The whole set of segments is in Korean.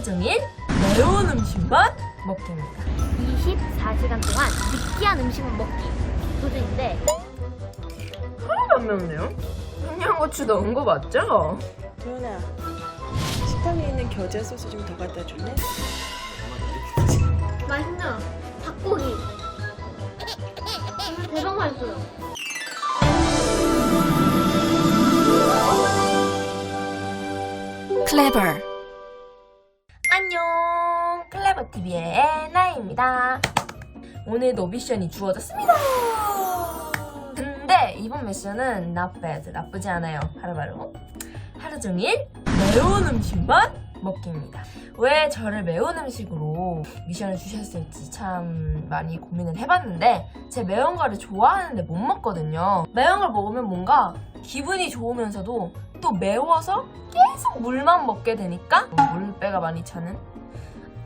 하루 종일 매운 음식만 먹기입니다. 24시간 동안 느끼한 음식만 먹기 도전인데 하나도 안 매운데요? 청양고추 넣은 거 맞죠? 도연아 식탁에 있는 겨자 소스 좀 더 갖다 줄래? 맛있는 닭고기 대박 맛있어요 clever. 오늘도 미션이 주어졌습니다. 근데 이번 미션은 not bad 나쁘지 않아요. 바로바로. 하루 종일 매운 음식만 먹기입니다. 왜 저를 매운 음식으로 미션을 주셨을지 참 많이 고민을 해봤는데 제 매운 거를 좋아하는데 못 먹거든요. 매운 걸 먹으면 뭔가 기분이 좋으면서도 또 매워서 계속 물만 먹게 되니까 물배가 많이 차는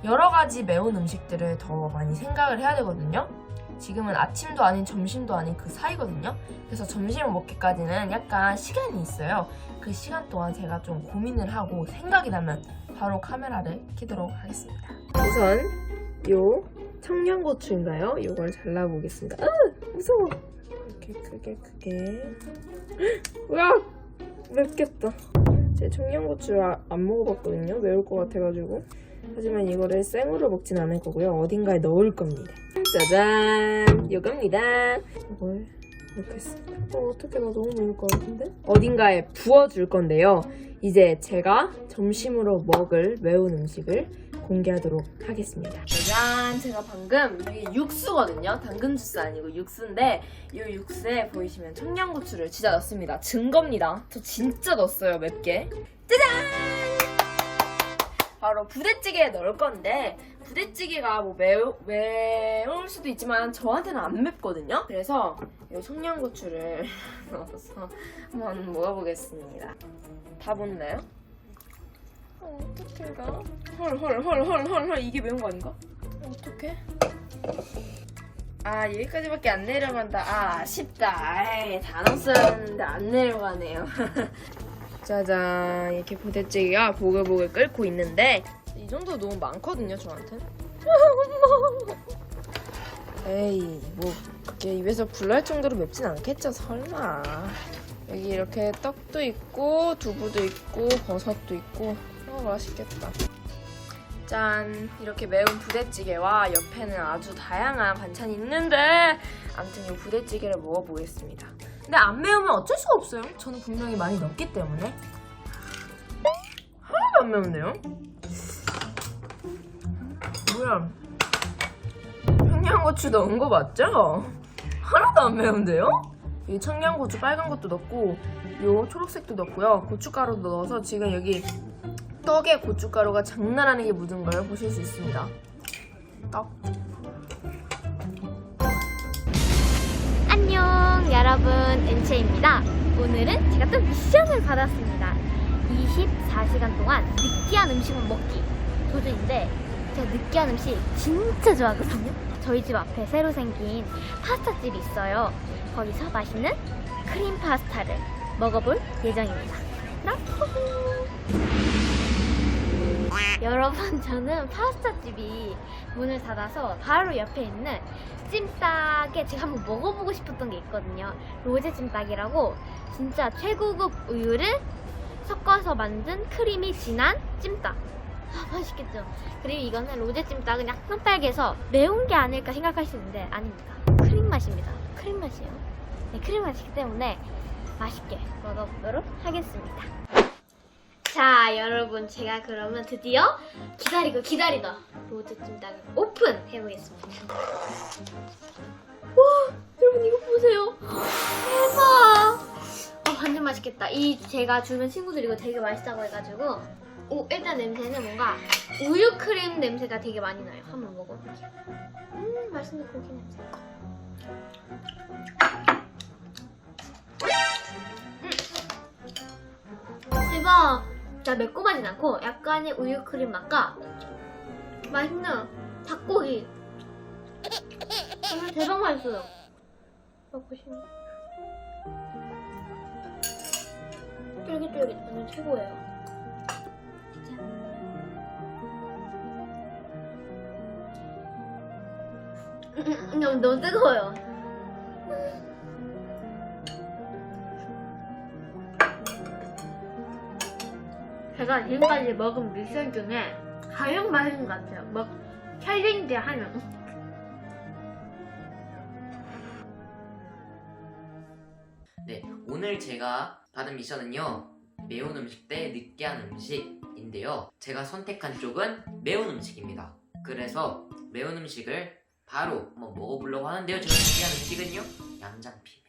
여러 가지 매운 음식들을 더 많이 생각을 해야 되거든요. 지금은 아침도 아닌 점심도 아닌 그 사이거든요. 그래서 점심을 먹기까지는 약간 시간이 있어요. 그 시간 동안 제가 좀 고민을 하고 생각이 나면 바로 카메라를 켜도록 하겠습니다. 우선 요 청양고추인가요? 이걸 잘라보겠습니다. 아 무서워. 이렇게 크게 크게. 으악 맵겠다. 제 청양고추 아- 안 먹어봤거든요. 매울 것 같아가지고. 하지만 이거를 생으로 먹진 않을 거고요. 어딘가에 넣을 겁니다. 짜잔! 이겁니다. 이걸 넣겠습니다. 어, 어떻게 나 너무 매울 것 같은데? 어딘가에 부어줄 건데요. 이제 제가 점심으로 먹을 매운 음식을 공개하도록 하겠습니다. 짜잔! 제가 방금 이게 육수거든요. 당근 주스 아니고 육수인데 이 육수에 보이시면 청양고추를 진짜 넣습니다. 증거입니다. 저 진짜 넣었어요. 맵게. 짜잔! 바로 부대찌개에 넣을 건데 부대찌개가 뭐 매우, 매울 수도 있지만 저한테는 안 맵거든요. 그래서 이 청양고추를 넣어서 한번 먹어보겠습니다. 다 붙나요? 어, 어떡해 이거? 헐헐 헐 헐 헐 헐 이게 매운 거 아닌가? 어떡해? 아 여기까지밖에 안 내려간다. 아 아쉽다. 에이 다 넣었어야 했는데 안 내려가네요. 짜잔. 이렇게 부대찌개가 보글보글 끓고 있는데 이 정도 너무 많거든요 저한테 엄마! 에이 뭐 그게 입에서 불날 정도로 맵진 않겠죠 설마. 여기 이렇게 떡도 있고 두부도 있고 버섯도 있고. 어 맛있겠다. 짠. 이렇게 매운 부대찌개와 옆에는 아주 다양한 반찬이 있는데 아무튼 이 부대찌개를 먹어보겠습니다 근데 안 매우면 어쩔 수가 없어요. 저는 분명히 많이 넣었기 때문에. 하나도 안 매운데요? 뭐야? 청양고추 넣은 거 맞죠? 하나도 안 매운데요? 이 청양고추 빨간 것도 넣고 요 초록색도 넣고요. 고춧가루도 넣어서 지금 여기 떡에 고춧가루가 장난 아니게 묻은 걸 보실 수 있습니다. 떡. 안녕 여러분. 엔체입니다. 오늘은 제가 또 미션을 받았습니다. 24시간 동안 느끼한 음식을 먹기 도전인데 제가 느끼한 음식 진짜 좋아하거든요. 저희 집 앞에 새로 생긴 파스타 집이 있어요. 거기서 맛있는 크림 파스타를 먹어볼 예정입니다. 라포 여러분 저는 파스타 집이 문을 닫아서 바로 옆에 있는 찜닭에 제가 한번 먹어보고 싶었던 게 있거든요. 로제 찜닭이라고 진짜 최고급 우유를 섞어서 만든 크림이 진한 찜닭. 아, 맛있겠죠? 그리고 이거는 로제 찜닭은 약간 빨개서 매운 게 아닐까 생각하시는데 아닙니다. 크림 맛입니다. 크림 맛이에요. 네, 크림 맛이기 때문에 맛있게 먹어보도록 하겠습니다. 자, 여러분, 제가 그러면 드디어 기다리고 기다리던 로제 찜닭을 오픈 해 보겠습니다. 와, 여러분 이거 보세요. 대박. 아, 완전 맛있겠다. 이 제가 주변 친구들이 이거 되게 맛있다고 해가지고. 오, 일단 냄새는 뭔가 우유 크림 냄새가 되게 많이 나요. 한번 먹어볼게요. 음, 맛있는 고기 냄새. 음. 대박. 자 매콤하진 않고 약간의 우유 크림 맛과 맛있는 닭고기. 아, 대박 맛있어요. 보시면. 쫄깃쫄깃 완전 최고예요. 너무, 음, 음, 음, 너무 뜨거워요. 제가 지금까지 먹은 미션 중에 가장 맛있는 것 같아요. 뭐 챌린지 하면. 네, 오늘 제가 받은 미션은요. 매운 음식 대 느끼한 음식인데요. 제가 선택한 쪽은 매운 음식입니다. 그래서 매운 음식을 바로 한번 먹어보려고 하는데요. 제가 준비한 음식은요. 양장피입니다.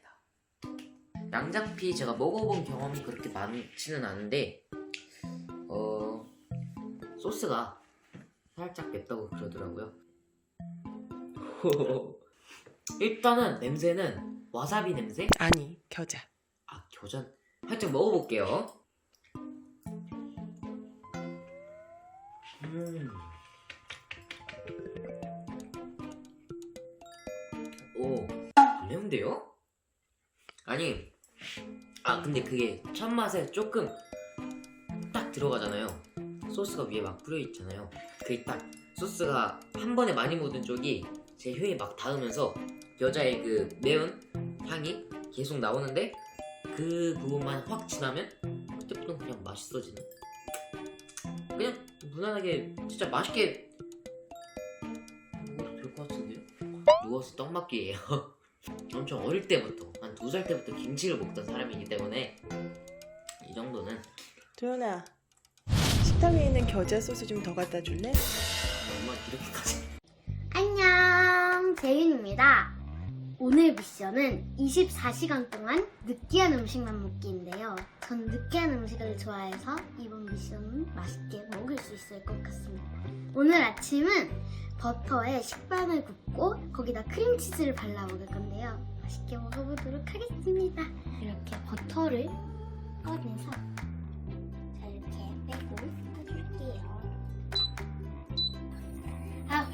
양장피 제가 먹어본 경험이 그렇게 많지는 않은데 어 소스가 살짝 맵다고 그러더라고요. 일단은 냄새는 와사비 냄새? 아니 겨자. 아 교전 살짝 먹어볼게요. 음. 오, 안 매운데요? 아니, 아 근데 그게 첫 맛에 조금 딱 들어가잖아요. 소스가 위에 막 뿌려 있잖아요. 그게 딱 소스가 한 번에 많이 묻은 쪽이 제 혀에 막 닿으면서 여자의 그 매운 향이 계속 나오는데 그 부분만 확 지나면 그때부터 그냥 맛있어지는 그냥 무난하게 진짜 맛있게 먹어도 될 것 같은데요? 누워서 떡 먹기예요 엄청 어릴 때부터 한 두 살 때부터 김치를 먹던 사람이기 때문에 이 정도는 도연아 식탁 위에 있는 겨자 소스 좀 더 갖다 줄래? 엄마 이렇게까지 안녕, 재윤입니다. 오늘 미션은 24시간 동안 느끼한 음식만 먹기인데요. 전 느끼한 음식을 좋아해서 이번 미션은 맛있게 먹을 수 있을 것 같습니다. 오늘 아침은 버터에 식빵을 굽고 거기다 크림치즈를 발라 먹을 건데요. 맛있게 먹어보도록 하겠습니다. 이렇게 버터를 꺼내서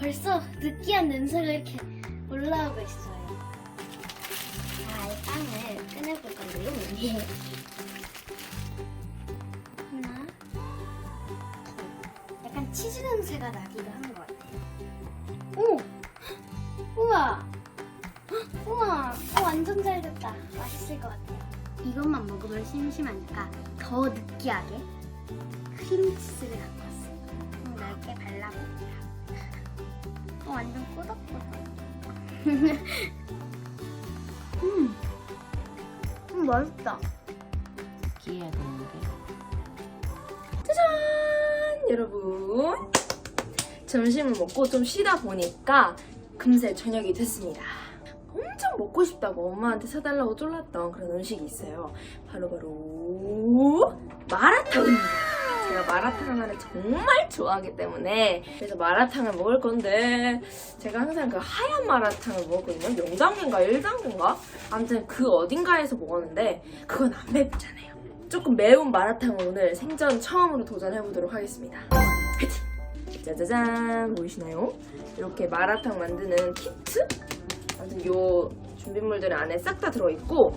벌써 느끼한 냄새가 이렇게 올라오고 있어요. 자, 이 빵을 꺼내볼 건데요. 예. 하나, 둘. 약간 치즈 냄새가 나기도 하는 것 같아요. 오, 우와, 헉, 우와, 어, 완전 잘 됐다. 맛있을 것 같아요. 이것만 먹으면 심심하니까 더 느끼하게 크림치즈를 갖고 왔어요. 좀 넓게 발라볼게요. 꾸덕꾸덕. 음, 음, 맛있다. 끼해야 되는데 짜잔! 여러분. 점심을 먹고 좀 쉬다 보니까 금세 저녁이 됐습니다. 엄청 먹고 싶다고 엄마한테 사달라고 쫄랐던 그런 음식이 있어요. 바로바로 마라탕입니다. 제가 마라탕을 정말 좋아하기 때문에 그래서 마라탕을 먹을 건데 제가 항상 그 하얀 마라탕을 먹거든요. 0단계인가 1단계인가? 아무튼 그 어딘가에서 먹었는데 그건 안 맵잖아요. 조금 매운 마라탕을 오늘 생전 처음으로 도전해보도록 하겠습니다. 화이팅! 짜자잔 보이시나요? 이렇게 마라탕 만드는 키트? 아무튼 요 준비물들 안에 싹 다 들어있고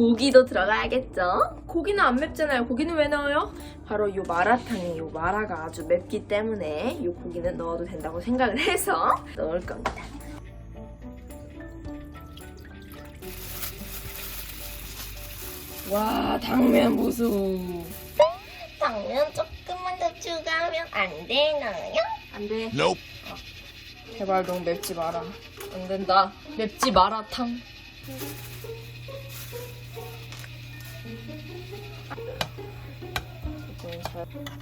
고기도 들어가야겠죠? 고기는 안 맵잖아요. 고기는 왜 넣어요? 바로 요 마라탕에 요 마라가 아주 맵기 때문에 요 고기는 넣어도 된다고 생각을 해서 넣을 겁니다. 와 당면 보소. 당면 조금만 더 추가하면 안 되나요? 안 돼. 제발 너무 맵지 마라. 안 된다. 맵지 마라탕. 제 잘-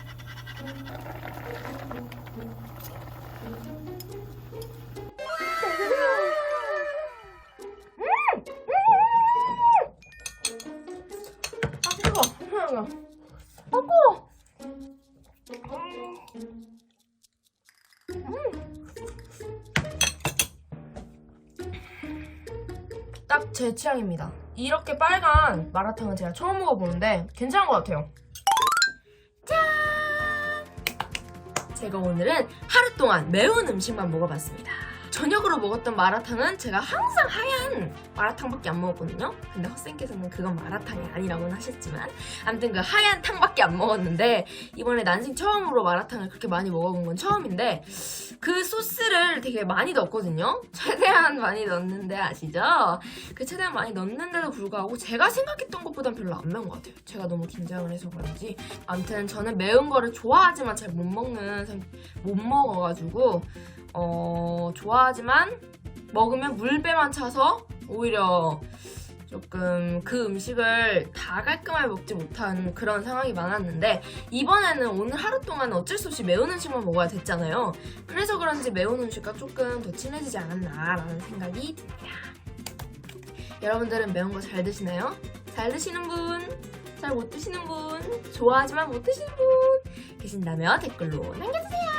아 뜨거. 하나가. 아 뜨거. 딱제 취향입니다. 이렇게 빨간 마라탕은 제가 처음 먹어보는데 괜찮은 것 같아요. 제가 오늘은 하루 동안 매운 음식만 먹어봤습니다. 저녁으로 먹었던 마라탕은 제가 항상 하얀 마라탕밖에 안 먹었거든요. 근데 헛쌤께서는 그건 마라탕이 아니라고는 하셨지만 아무튼 그 하얀 탕밖에 안 먹었는데 이번에 난생 처음으로 마라탕을 그렇게 많이 먹어본 건 처음인데 그 소스를 되게 많이 넣었거든요. 최대한 많이 넣었는데 아시죠? 그 최대한 많이 넣었는데도 불구하고 제가 생각했던 것보단 별로 안 매운 것 같아요. 제가 너무 긴장을 해서 그런지. 아무튼 저는 매운 거를 좋아하지만 잘 못 먹는 상- 못 먹어가지고 어 좋아하지만 먹으면 물배만 차서 오히려 조금 그 음식을 다 깔끔하게 먹지 못한 그런 상황이 많았는데 이번에는 오늘 하루 동안 어쩔 수 없이 매운 음식만 먹어야 됐잖아요. 그래서 그런지 매운 음식과 조금 더 친해지지 않았나라는 생각이 듭니다. 여러분들은 매운 거 잘 드시나요? 잘 드시는 분? 잘 못 드시는 분? 좋아하지만 못 드시는 분? 계신다면 댓글로 남겨주세요.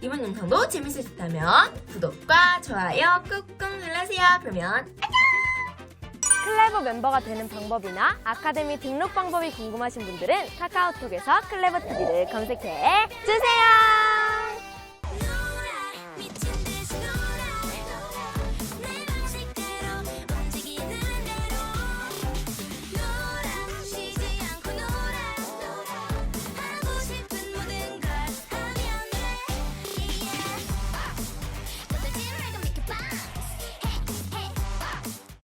이번 영상도 재밌으셨다면 구독과 좋아요 꾹꾹 눌러주세요. 그러면 클레버 멤버가 되는 방법이나 아카데미 등록 방법이 궁금하신 분들은 카카오톡에서 클레버 TV를 검색해 주세요.